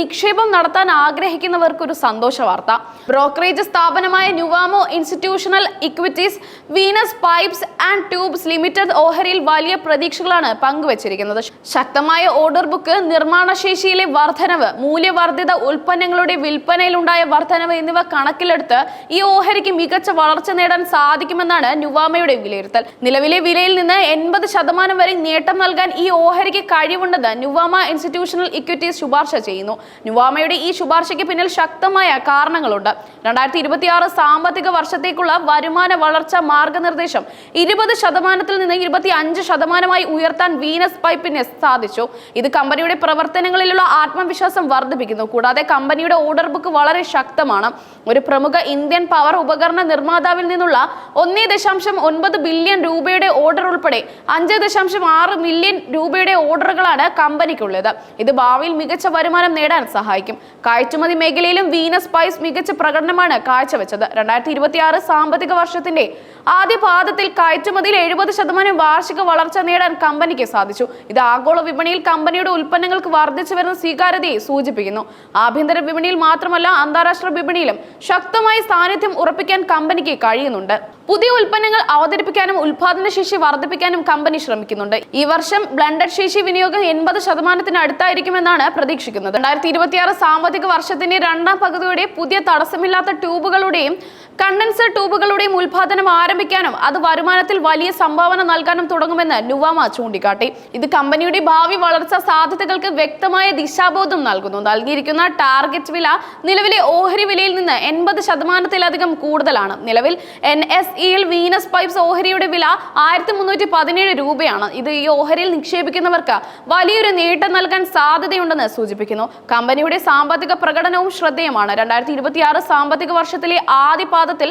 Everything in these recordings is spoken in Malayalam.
നിക്ഷേപം നടത്താൻ ആഗ്രഹിക്കുന്നവർക്ക് ഒരു സന്തോഷ വാർത്ത. ബ്രോക്കറേജ് സ്ഥാപനമായ Nuvama institutional equities Venus pipes and tubes limited ഓഹരിയിൽ വലിയ പ്രതീക്ഷകളാണ് പങ്കുവച്ചിരിക്കുന്നത്. ശക്തമായ ഓർഡർ ബുക്ക് നിർമ്മാണശേഷിയിലെ വർധനവ് മൂല്യവർദ്ധിത ഉൽപ്പന്നങ്ങളുടെ വിൽപ്പനയിലുണ്ടായ വർധനവ് എന്നിവ കണക്കിലെടുത്ത് ഈ ഓഹരിക്ക് മികച്ച വളർച്ച നേടാൻ സാധിക്കുമെന്നാണ് ന്യൂവാമയുടെ വിലയിരുത്തൽ. നിലവിലെ വിലയിൽ നിന്ന് എൺപത് ശതമാനം വരെ നേട്ടം നൽകാൻ ഈ ഓഹരിക്ക് കഴിവുണ്ടെന്ന് ന്യൂവാമ ഇൻസ്റ്റിറ്റ്യൂഷണൽ ഇക്വിറ്റീസ് ശുപാർശ ചെയ്യുന്നു. ന്യൂവാമയുടെ ഈ ശുപാർശയ്ക്ക് പിന്നിൽ ശക്തമായ കാരണങ്ങളുണ്ട്. രണ്ടായിരത്തി ഇരുപത്തിയാറ് സാമ്പത്തിക വർഷത്തേക്കുള്ള വരുമാന വളർച്ച മാർഗനിർദ്ദേശം ഇരുപത് ശതമാനത്തിൽ നിന്ന് ഇരുപത്തി അഞ്ച് ശതമാനമായി ഉയർത്താൻ വീനസ് പൈപ്പിന് സാധിച്ചു. ഇത് കമ്പനിയുടെ പ്രവർത്തനങ്ങളിലുള്ള ആത്മവിശ്വാസം വർദ്ധിപ്പിക്കുന്നു. കൂടാതെ കമ്പനിയുടെ ഓർഡർ ബുക്ക് വളരെ ശക്തമാണ്. ഒരു പ്രമുഖ ഇന്ത്യൻ പവർ ഉപകരണ നിർമ്മാതാവിൽ നിന്നുള്ള ഒന്നേ ദശാംശം ഒൻപത് ബില്യൺ രൂപയുടെ ഓർഡർ ഉൾപ്പെടെ അഞ്ച് ദശാംശം ആറ് മില്യൺ രൂപയുടെ ഓർഡറുകളാണ് കമ്പനിക്കുള്ളത്. ഇത് ഭാവിയിൽ മികച്ച വരുമാനം നേടാൻ സഹായിക്കും. കയറ്റുമതി മേഖലയിലും വീനസ് സ്പൈസ് മികച്ച പ്രകടനമാണ് കാഴ്ചവെച്ചത്. രണ്ടായിരത്തി ഇരുപത്തിയാറ് സാമ്പത്തിക വർഷത്തിന്റെ ആദ്യ പാദത്തിൽ കയറ്റുമതിയിൽ എഴുപത് ശതമാനം വാർഷിക വളർച്ച നേടാൻ കമ്പനിക്ക് സാധിച്ചു. ഇത് ആഗോള വിപണിയിൽ കമ്പനിയുടെ ഉൽപ്പന്നങ്ങൾക്ക് വർദ്ധിച്ചു വരുന്ന സ്വീകാര്യതയെ സൂചിപ്പിക്കുന്നു. ആഭ്യന്തര വിപണിയിൽ മാത്രമല്ല അന്താരാഷ്ട്ര വിപണിയിലും ശക്തമായ സാന്നിധ്യം ഉറപ്പിക്കാൻ കമ്പനിക്ക് കഴിയുന്നുണ്ട്. പുതിയ ഉൽപ്പന്നങ്ങൾ അവതരിപ്പിക്കാനും ഉൽപാദന ശേഷി വർദ്ധിപ്പിക്കാനും കമ്പനി ശ്രമിക്കുന്നുണ്ട്. ഈ വർഷം ബ്ലണ്ടഡ് ശേഷി വിനിയോഗം എൺപത് ശതമാനത്തിന് അടുത്തായിരിക്കുമെന്നാണ് പ്രതീക്ഷിക്കുന്നത്. രണ്ടായിരത്തി ഇരുപത്തിയാറ് സാമ്പത്തിക വർഷത്തിന്റെ രണ്ടാം പകുതിയോടെ പുതിയ തടസ്സമില്ലാത്ത ട്യൂബുകളുടെയും കണ്ടൻസർ ട്യൂബുകളുടെയും ഉൽപാദനം ആരംഭിക്കാനും അത് വരുമാനത്തിൽ വലിയ സംഭാവന നൽകാനും തുടങ്ങുമെന്ന് നുവാമ ചൂണ്ടിക്കാട്ടി. ഇത് കമ്പനിയുടെ ഭാവി വളർച്ചാ സാധ്യതകൾക്ക് വ്യക്തമായ ദിശാബോധം നൽകുന്നു. നൽകിയിരിക്കുന്ന ടാർഗറ്റ് വില നിലവിലെ ഓഹരി വിലയിൽ നിന്ന് എൺപത് ശതമാനത്തിലധികം കൂടുതലാണ്. നിലവിൽ എൻ എസ് ഇയിൽ വീനസ് പൈപ്സ് ഓഹരിയുടെ വില ആയിരത്തി മുന്നൂറ്റി പതിനേഴ് രൂപയാണ്. ഇത് ഈ ഓഹരിയിൽ നിക്ഷേപിക്കുന്നവർക്ക് വലിയൊരു നേട്ടം നൽകാൻ സാധ്യതയുണ്ടെന്ന് സൂചിപ്പിക്കുന്നു. കമ്പനിയുടെ സാമ്പത്തിക പ്രകടനവും ശ്രദ്ധേയമാണ്. രണ്ടായിരത്തി ഇരുപത്തിയാറ് സാമ്പത്തിക വർഷത്തിലെ ആദ്യ പാദത്തിൽ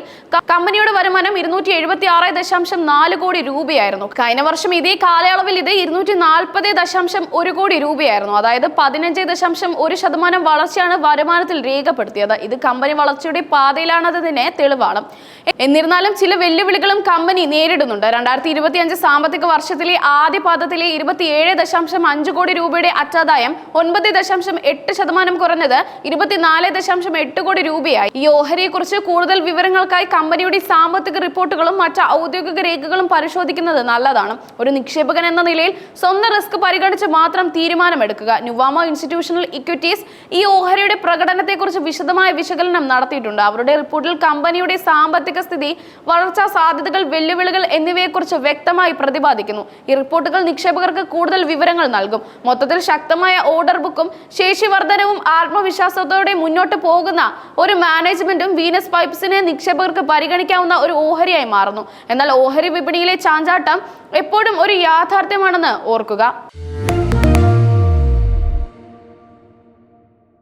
കമ്പനിയുടെ വരുമാനം ഇരുന്നൂറ്റി എഴുപത്തി ആറ് ദശാംശം നാല് കോടി രൂപയായിരുന്നു. കഴിഞ്ഞ വർഷം ഇതേ കാലയളവിൽ ഇത് ഇരുന്നൂറ്റി നാൽപ്പത് ദശാംശം ഒരു കോടി രൂപയായിരുന്നു. അതായത് പതിനഞ്ച് ദശാംശം ഒരു ശതമാനം വളർച്ചയാണ് വരുമാനത്തിൽ രേഖപ്പെടുത്തിയത്. ഇത് കമ്പനി വളർച്ചയുടെ പാതയിലാണതിന് തെളിവാണ്. എന്നിരുന്നാലും ചില വെല്ലുവിളികളും കമ്പനി നേരിടുന്നുണ്ട്. രണ്ടായിരത്തി ഇരുപത്തി അഞ്ച് സാമ്പത്തിക വർഷത്തിലെ ആദ്യ പാദത്തിലെ ഇരുപത്തിയേഴ് ദശാംശം അഞ്ച് കോടി രൂപയുടെ അറ്റാദായം ഒൻപത് ദശാംശം എട്ട് ശതമാനം കുറഞ്ഞത് ഇരുപത്തിനാല് ദശാംശം എട്ട് കോടി രൂപയായി. ഈ ഓഹരിയെക്കുറിച്ച് കൂടുതൽ വിവരങ്ങൾക്കായി കമ്പനിയുടെ സാമ്പത്തിക റിപ്പോർട്ടുകളും മറ്റ് ഔദ്യോഗിക രേഖകളും പരിശോധിക്കുന്നത് നല്ലതാണ്. ഒരു നിക്ഷേപകൻ എന്ന നിലയിൽ സ്വന്തം റിസ്ക് പരിഗണിച്ച് മാത്രം തീരുമാനമെടുക്കുക. നുവാമ ഇൻസ്റ്റിറ്റ്യൂഷണൽ ഇക്വിറ്റീസ് ഈ ഓഹരിയുടെ പ്രകടനത്തെക്കുറിച്ച് വിശദമായ വിശകലനം നടത്തിയിട്ടുണ്ട്. അവരുടെ റിപ്പോർട്ടിൽ കമ്പനിയുടെ സാമ്പത്തിക സ്ഥിതി വളർച്ചാ സാധ്യതകൾ വെല്ലുവിളികൾ എന്നിവയെക്കുറിച്ച് വ്യക്തമായി പ്രതിപാദിക്കുന്നു. ഈ റിപ്പോർട്ടുകൾ നിക്ഷേപകർക്ക് കൂടുതൽ വിവരങ്ങൾ നൽകും. മൊത്തത്തിൽ ശക്തമായ ഓർഡർ ബുക്കും ശേഷിവർദ്ധനവും ആത്മവിശ്വാസത്തോടെ മുന്നോട്ട് പോകുന്ന ഒരു മാനേജ്മെന്റും വീനസ് പൈപ്സിനെ നിക്ഷേപകർക്ക് പരിഗണിക്കാവുന്ന ഒരു ഓഹരിയായി മാറുന്നു. എന്നാൽ ഓഹരി വിപണിയിലെ ചാഞ്ചാട്ടം എപ്പോഴും ഒരു യാഥാർത്ഥ്യമാണെന്ന് ഓർക്കുക.